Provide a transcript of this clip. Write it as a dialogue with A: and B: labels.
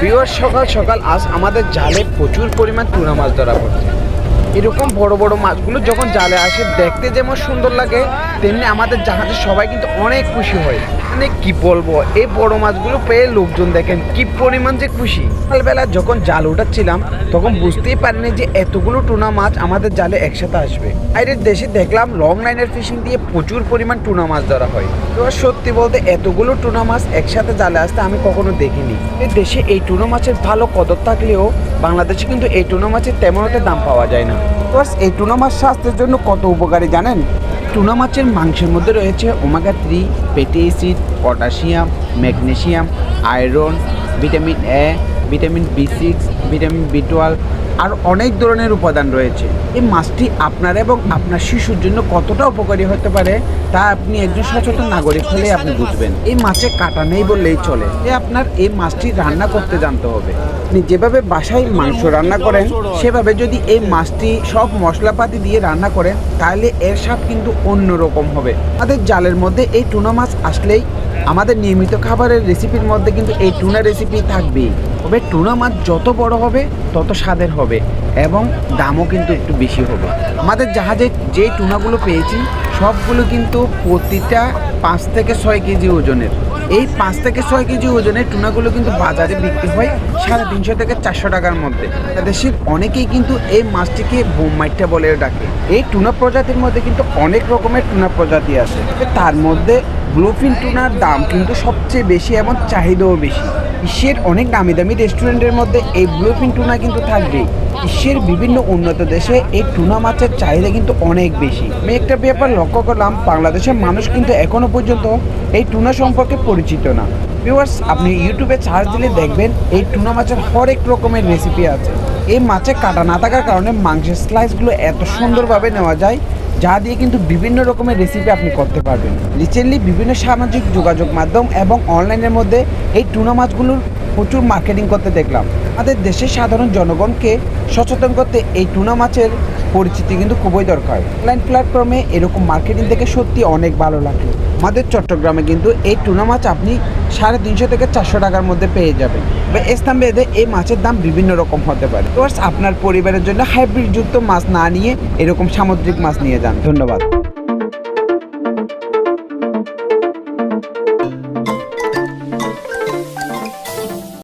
A: বিওর সকাল সকাল, আজ আমাদের জালে প্রচুর পরিমাণ টুনা মাছ ধরা পড়ছে। এরকম বড় বড় মাছগুলো যখন জালে আসে, দেখতে যেমন সুন্দর লাগে তেমনি আমাদের জাহাজে সবাই কিন্তু অনেক খুশি হয়। মানে কি বলব, এই বড় মাছগুলো পেয়ে লোকজন দেখেন কি পরিমাণ যে খুশি। সকালবেলা যখন জাল উঠাচ্ছিলাম, তখন বুঝতেই পারিনি যে এতগুলো টুনা মাছ আমাদের জালে একসাথে আসবে। বাইরের দেশে দেখলাম লং লাইনের ফিশিং দিয়ে প্রচুর পরিমাণ টুনা মাছ ধরা হয়। তো সত্যি বলতে এতগুলো টুনা মাছ একসাথে জালে আসতে আমি কখনো দেখিনি। দেশে এই টুনা মাছের ভালো কদর থাকলেও বাংলাদেশে কিন্তু এই টুনা মাছের তেমন একটা দাম পাওয়া যায় না। তো এই টুনা মাছ স্বাস্থ্যের জন্য কত উপকারী জানেন? টুনা মাছের মাংসের মধ্যে রয়েছে omega three, fatty acid, potassium, magnesium, iron, vitamin A, vitamin B six, vitamin B twelve আর অনেক ধরনের উপাদান রয়েছে। এই মাছটি আপনার এবং আপনার শিশুর জন্য কতটা উপকারী হতে পারে, তা আপনি একজন সচেতন নাগরিক হলে আপনি বুঝবেন। এই মাছে কাটা নেই বললেই চলে। এ আপনার এই মাছটি রান্না করতে জানতে হবে। আপনি যেভাবে বাসায় মাংস রান্না করেন, সেভাবে যদি এই মাছটি সব মশলাপাতি দিয়ে রান্না করেন, তাহলে এর স্বাদ কিন্তু অন্যরকম হবে। আমাদের জালের মধ্যে এই টুনা মাছ আসলেই আমাদের নিয়মিত খাবারের রেসিপির মধ্যে কিন্তু এই টুনা রেসিপি থাকবেই। তবে টুনা মাছ যত বড় হবে, তত স্বাদের হবে এবং দামও কিন্তু একটু বেশি হবে। আমাদের জাহাজে যে টুনাগুলো পেয়েছি, সবগুলো কিন্তু প্রতিটা পাঁচ থেকে ছয় কেজি ওজনের। এই পাঁচ থেকে ছয় কেজি ওজনের টুনাগুলো কিন্তু বাজারে বিক্রি হয় সাড়ে তিনশো থেকে চারশো টাকার মধ্যে। দেশের অনেকেই কিন্তু এই মাছটিকে বোমাইটটা বলে ডাকে। এই টুনা প্রজাতির মধ্যে কিন্তু অনেক রকমের টুনা প্রজাতি আছে। তার মধ্যে ব্লুফিন টুনার দাম কিন্তু সবচেয়ে বেশি এবং চাহিদাও বেশি। বিশ্বের অনেক দামি দামি রেস্টুরেন্টের মধ্যে এই ব্লুফিন টুনা কিন্তু থাকবেই। বিশ্বের বিভিন্ন উন্নত দেশে এই টুনা মাছের চাহিদা কিন্তু অনেক বেশি। আমি একটা ব্যাপার লক্ষ্য করলাম, বাংলাদেশের মানুষ কিন্তু এখনও পর্যন্ত এই টুনা সম্পর্কে পরিচিত না। ভিউয়ার্স, আপনি ইউটিউবে সার্চ দিলে দেখবেন এই টুনা মাছের হরেক রকমের রেসিপি আছে। এই মাছে কাটা না থাকার কারণে মাংসের স্লাইসগুলো এত সুন্দরভাবে নেওয়া যায় যা দিয়ে কিন্তু বিভিন্ন রকমের রেসিপি আপনি করতে পারবেন। রিসেন্টলি বিভিন্ন সামাজিক যোগাযোগ মাধ্যম এবং অনলাইনের মধ্যে এই টুনা মাছগুলোর প্রচুর মার্কেটিং করতে দেখলাম। আমাদের দেশের সাধারণ জনগণকে সচেতন করতে এই টুনা মাছের পরিচিতি কিন্তু খুবই দরকার। অনলাইন প্ল্যাটফর্মে এরকম মার্কেটিং থেকে সত্যি অনেক ভালো লাগল। আমাদের চট্টগ্রামে কিন্তু এই টুনা মাছ আপনি সাড়ে তিনশো থেকে চারশো টাকার মধ্যে পেয়ে যাবেন। বা স্থান ভেদে এই মাছের দাম বিভিন্ন রকম হতে পারে। আপনার পরিবারের জন্য হাইব্রিড যুক্ত মাছ না নিয়ে এরকম সামুদ্রিক মাছ নিয়ে যান। ধন্যবাদ।